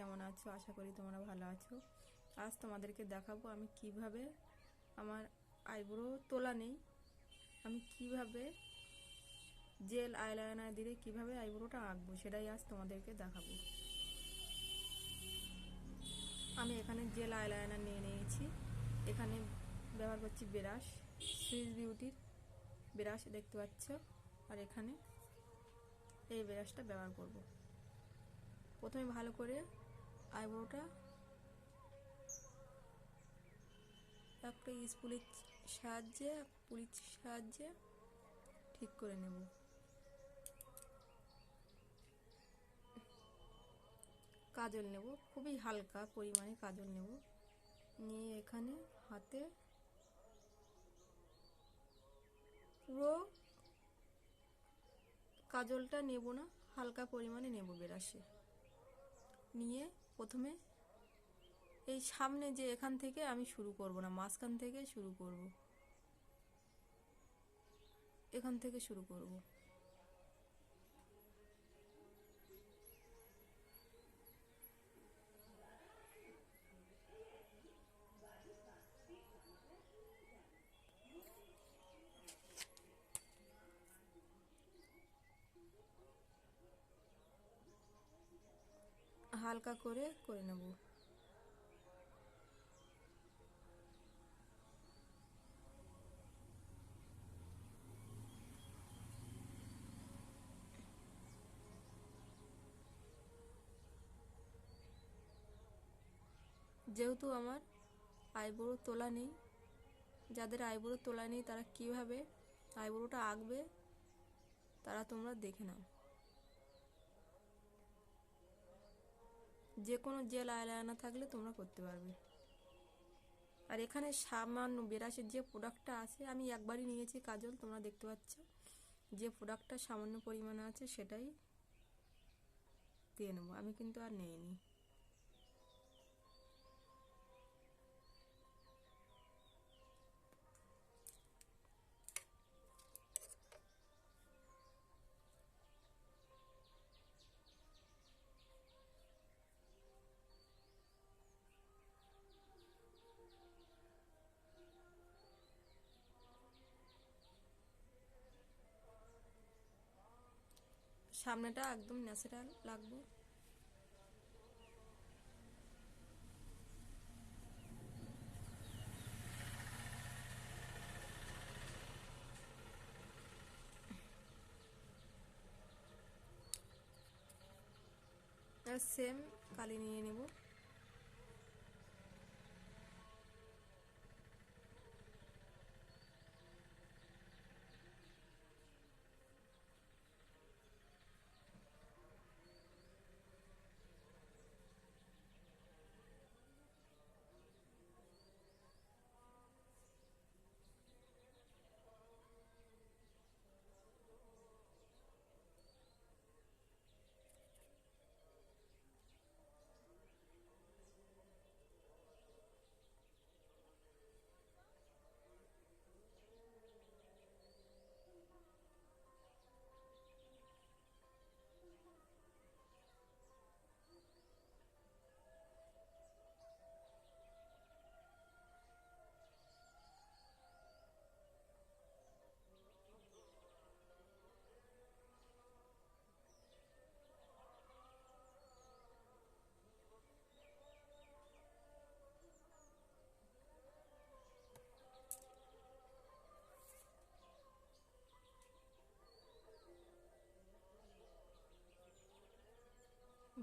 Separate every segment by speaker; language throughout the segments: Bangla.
Speaker 1: কেমন আছো? আশা করি তোমরা ভালো আছো। আজ তোমাদেরকে দেখাবো আমি কীভাবে আমার আইব্রো তোলা নেই। আমি কীভাবে জেল আইলাইনার দিয়ে কীভাবে আইব্রোটা আঁকবো সেটাই আজ তোমাদেরকে দেখাবো। আমি এখানে জেল আইলাইনার নিয়ে নিয়েছি। এখানে ব্যবহার করছি ব্রাশ সুইস বিউটির ব্রাশ দেখতে পাচ্ছ। আর এখানে এই ব্রাশটা ব্যবহার করব। প্রথমে ভালো করে আইব্রোটা? একটা স্পুলের সাহায্যে পুলির সাহায্যে ঠিক করে নেব। কাজল নেব, খুবই হালকা পরিমাণে কাজল নেব। নিয়ে এখানে হাতে পুরো কাজলটা নেব না, হালকা পরিমাণে নেব বেরাসে। নিয়ে প্রথমে এই সামনে যে এখান থেকে আমি শুরু করব না, মাঝখান থেকে শুরু করব। এখান থেকে শুরু করব। হালকা করে করে নেব। যেহেতু আমার আইবুড়ো তোলা নেই, যাদের আইবুড়ো তোলা নেই তারা কীভাবে আইবুড়োটা আঁকবে, তারা তোমরা দেখে নাও। যে কোনো জেল আয়লানা থাকলে তোমরা করতে পারবে। আর এখানে সামান্য বেরাসের যে প্রোডাক্টটা আছে, আমি একবারই নিয়েছি কাজল, তোমরা দেখতে পাচ্ছ। যে প্রোডাক্টটা সামান্য পরিমাণে আছে, সেটাই দিয়ে নেব। আমি কিন্তু আর নেইনি। সামনেটা একদম ন্যাচারাল লাগবে। সেম কালি নিয়ে নেব।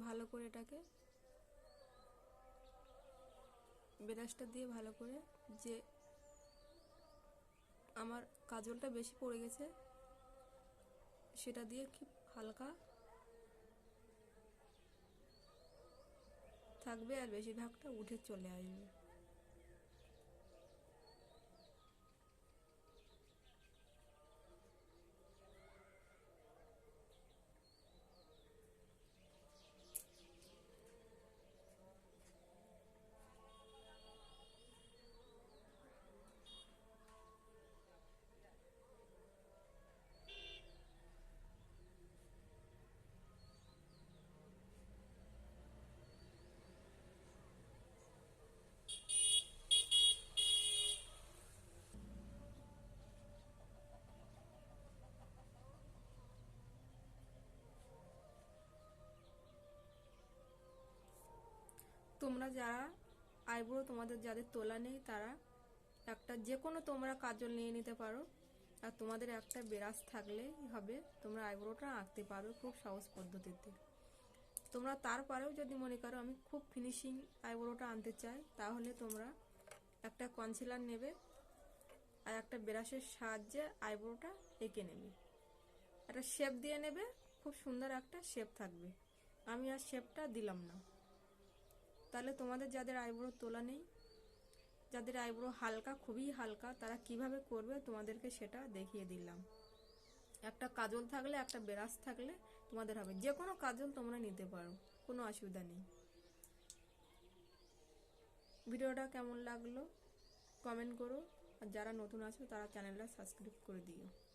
Speaker 1: ভালো করে এটাকে ব্রাশটা দিয়ে ভালো করে যে আমার কাজলটা বেশি পড়ে গেছে, সেটা দিয়ে কি হালকা থাকবে আর বেশিরভাগটা উঠে চলে আসবে। তোমরা যারা আইব্রো তোমাদের যাদের তোলা নেই, তারা একটা যে কোনো তোমরা কাজল নিয়ে নিতে পারো। আর তোমাদের একটা ব্রাশ থাকলেই হবে, তোমরা আইব্রোটা আঁকতে পারো খুব সহজ পদ্ধতিতে। তোমরা তারপরেও যদি মনে করো আমি খুব ফিনিশিং আইব্রোটা আনতে চাই, তাহলে তোমরা একটা কনসিলার নেবে আর একটা ব্রাশের সাহায্যে আইব্রোটা এঁকে নেবে। একটা শেপ দিয়ে নেবে, খুব সুন্দর একটা শেপ থাকবে। আমি আর শেপটা দিলাম না। তাহলে তোমাদের যাদের আইব্রো তোলা নেই, যাদের আইব্রো হালকা, খুবই হালকা, তারা কীভাবে করবে তোমাদেরকে সেটা দেখিয়ে দিলাম। একটা কাজল থাকলে, একটা ব্রাশ থাকলে তোমাদের হবে। যে কোনো কাজল তোমরা নিতে পারো, কোনো অসুবিধা নেই। ভিডিওটা কেমন লাগল? কমেন্ট করো। আর যারা নতুন আছো, তারা চ্যানেলটা সাবস্ক্রাইব করে দিও।